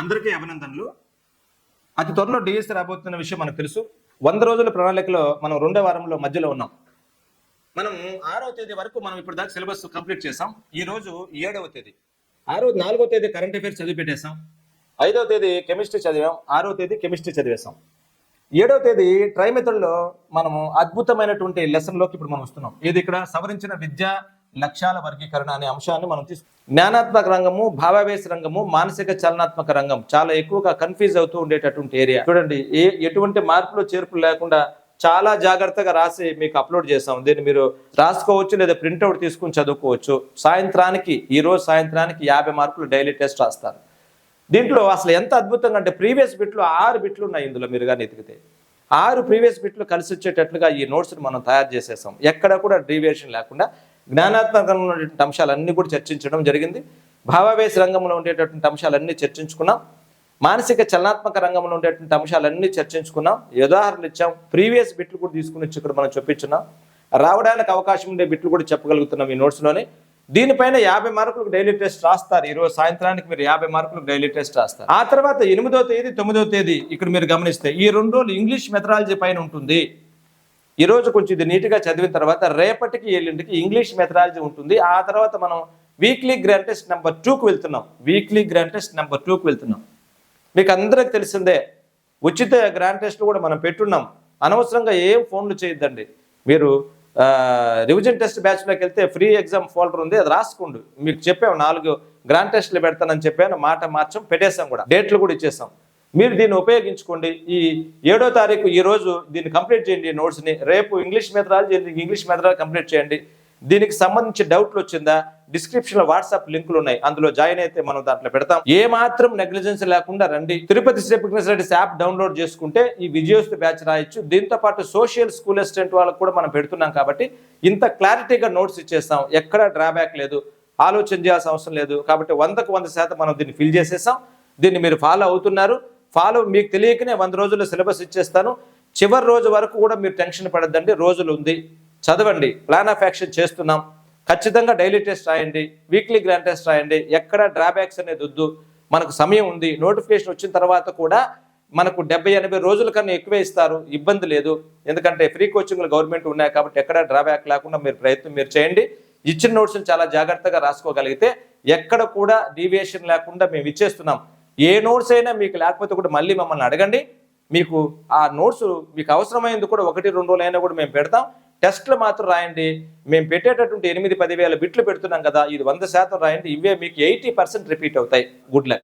అందరికీ అభినందనలు. అతి త్వరలో డిఎస్సి రాబోతున్న విషయం మనకు తెలుసు. వంద రోజుల ప్రణాళికలో మనం రెండో వారంలో మధ్యలో ఉన్నాం. మనం ఆరో తేదీ వరకు మనం ఇప్పుడు దాకా సిలబస్ కంప్లీట్ చేసాం ఈ రోజు ఏడవ తేదీ. ఆరో నాలుగో తేదీ కరెంట్ అఫైర్స్ చదివి పెట్టేసాం ఐదవ తేదీ కెమిస్ట్రీ చదివాం. ఆరో తేదీ కెమిస్ట్రీ చదివేశాం. ఏడవ తేదీ ట్రైమెథడ్లో మనము అద్భుతమైనటువంటి లెసన్లోకి ఇప్పుడు మనం వస్తున్నాం. ఇది ఇక్కడ? సవరించిన విద్యా లక్ష్యాల వర్గీకరణ అనే అంశాన్ని మనం తీసుకు జ్ఞానాత్మక రంగము భావావేశ రంగము మానసిక చలనాత్మక రంగం చాలా ఎక్కువగా కన్ఫ్యూజ్ అవుతూ ఉండేటటువంటి ఏరియా చూడండి ఏ ఎటువంటి మార్పులు చేర్పులు లేకుండా చాలా జాగ్రత్తగా రాసి మీకు అప్లోడ్ చేస్తాం. దీన్ని మీరు రాసుకోవచ్చు లేదా ప్రింట్అవుట్ తీసుకుని చదువుకోవచ్చు. సాయంత్రానికి ఈరోజు సాయంత్రానికి యాభై మార్కులు డైలీ టెస్ట్ రాస్తారు. దీంట్లో అసలు ఎంత అద్భుతంగా అంటే ప్రీవియస్ బిట్లు ఆరు బిట్లు ఉన్నాయి ఇందులో మీరు కానీ ఎతికితే ఆరు ప్రీవియస్ బిట్లు కలిసి వచ్చేటట్లుగా ఈ నోట్స్ని మనం తయారు చేసేసాం. ఎక్కడ కూడా డీవియేషన్ లేకుండా జ్ఞానాత్మకంగా ఉన్నటువంటి అంశాలన్నీ కూడా చర్చించడం జరిగింది. భావావేశ రంగంలో ఉండేటటువంటి అంశాలన్నీ చర్చించుకున్నాం. మానసిక చలనాత్మక రంగంలో ఉండేటువంటి అంశాలన్నీ చర్చించుకున్నాం. ఉదాహరణలు ఇచ్చాం. ప్రీవియస్ బిట్లు కూడా తీసుకుని వచ్చి ఇక్కడ మనం చూపించున్నాం. రావడానికి అవకాశం ఉండే బిట్లు కూడా చెప్పగలుగుతున్నాం ఈ నోట్స్లోనే. దీనిపైన యాభై మార్కులకు డైలీ టెస్ట్ రాస్తారు. ఈరోజు సాయంత్రానికి మీరు యాభై మార్కులకు డైలీ టెస్ట్ రాస్తారు. ఆ తర్వాత ఎనిమిదో తేదీ తొమ్మిదో తేదీ ఇక్కడ మీరు గమనిస్తే ఈ రెండు రోజులు ఇంగ్లీష్ మెథడాలజీ పైన ఉంటుంది. ఈరోజు కొంచెం ఇది నీట్గా చదివిన తర్వాత రేపటికి ఎల్లుండికి ఇంగ్లీష్ మెథడాలజీ ఉంటుంది. ఆ తర్వాత మనం వీక్లీ గ్రాండ్ టెస్ట్ నెంబర్ టూకి వెళ్తున్నాం. వీక్లీ గ్రాండ్ టెస్ట్ నెంబర్ టూకి వెళ్తున్నాం. మీకు అందరికి తెలిసిందే ఉచిత గ్రాండ్ టెస్ట్ కూడా మనం పెట్టున్నాం. అనవసరంగా ఏం ఫోన్లు చేయొద్దండి. మీరు రివిజన్ టెస్ట్ బ్యాచ్లోకి వెళ్తే ఫ్రీ ఎగ్జామ్ ఫోల్డర్ ఉంది అది రాసుకోండి. మీకు చెప్పాము నాలుగు గ్రాండ్ టెస్ట్లు పెడతానని చెప్పాను మాట మార్చం పెట్టేసాం కూడా. డేట్లు కూడా ఇచ్చేసాం మీరు దీన్ని ఉపయోగించుకోండి. ఈ ఏడో తారీఖు ఈ రోజు దీన్ని కంప్లీట్ చేయండి ఈ నోట్స్ని రేపు English methodology English methodology complete చేయండి. దీనికి సంబంధించి డౌట్లు వచ్చిందా? డిస్క్రిప్షన్లో వాట్సాప్ లింకులు ఉన్నాయి. అందులో జాయిన్ అయితే మనం దాంట్లో పెడతాం. ఏ మాత్రం నెగ్లిజెన్స్ లేకుండా రండి. తిరుపతి శ్రీకృష్ణ యాప్ డౌన్లోడ్ చేసుకుంటే ఈ విజయోస్తు బ్యాచ్ రాయొచ్చు. దీంతో పాటు సోషల్ స్కూల్ అసిస్టెంట్ వాళ్ళకు కూడా మనం పెడుతున్నాం కాబట్టి ఇంత క్లారిటీగా నోట్స్ ఇచ్చేస్తాం. ఎక్కడ డ్రాబ్యాక్ లేదు. ఆలోచన చేయాల్సిన అవసరం లేదు. కాబట్టి వందకు వంద శాతం మనం దీన్ని ఫిల్ చేసేసాం. దీన్ని మీరు ఫాలో అవుతున్నారు. ఫాలో మీకు తెలియకనే వంద రోజుల్లో సిలబస్ ఇచ్చేస్తాను. చివరి రోజు వరకు కూడా మీరు టెన్షన్ పడద్దండి రోజులు ఉంది. చదవండి ప్లాన్ ఆఫ్ యాక్షన్ చేస్తున్నాం. ఖచ్చితంగా డైలీ టెస్ట్ రాయండి వీక్లీ గ్రాండ్ టెస్ట్ రాయండి ఎక్కడ డ్రాబ్యాక్స్ అనేది వద్దు. మనకు సమయం ఉంది నోటిఫికేషన్ వచ్చిన తర్వాత కూడా మనకు డెబ్బై ఎనభై రోజుల కన్నా ఎక్కువే ఇస్తారు ఇబ్బంది లేదు. ఎందుకంటే ఫ్రీ కోచింగ్లు గవర్నమెంట్ ఉన్నాయి కాబట్టి ఎక్కడ డ్రాబ్యాక్ లేకుండా మీరు ప్రయత్నం మీరు చేయండి. ఇచ్చిన నోట్స్ని చాలా జాగ్రత్తగా రాసుకోగలిగితే ఎక్కడ కూడా డీవియేషన్ లేకుండా మేము ఇచ్చేస్తున్నాం. ఏ నోట్స్ అయినా మీకు లేకపోతే కూడా మళ్ళీ మమ్మల్ని అడగండి. మీకు ఆ నోట్స్ మీకు అవసరమైంది కూడా ఒకటి రెండు రోజులు అయినా కూడా మేము పెడతాం. టెస్ట్లు మాత్రం రాయండి. మేము పెట్టేటటువంటి ఎనిమిది పదివేల బిట్లు పెడుతున్నాం కదా ఇది వంద శాతం రాయండి. ఇవే మీకు ఎయిటీ పర్సెంట్ రిపీట్ అవుతాయి. Good luck.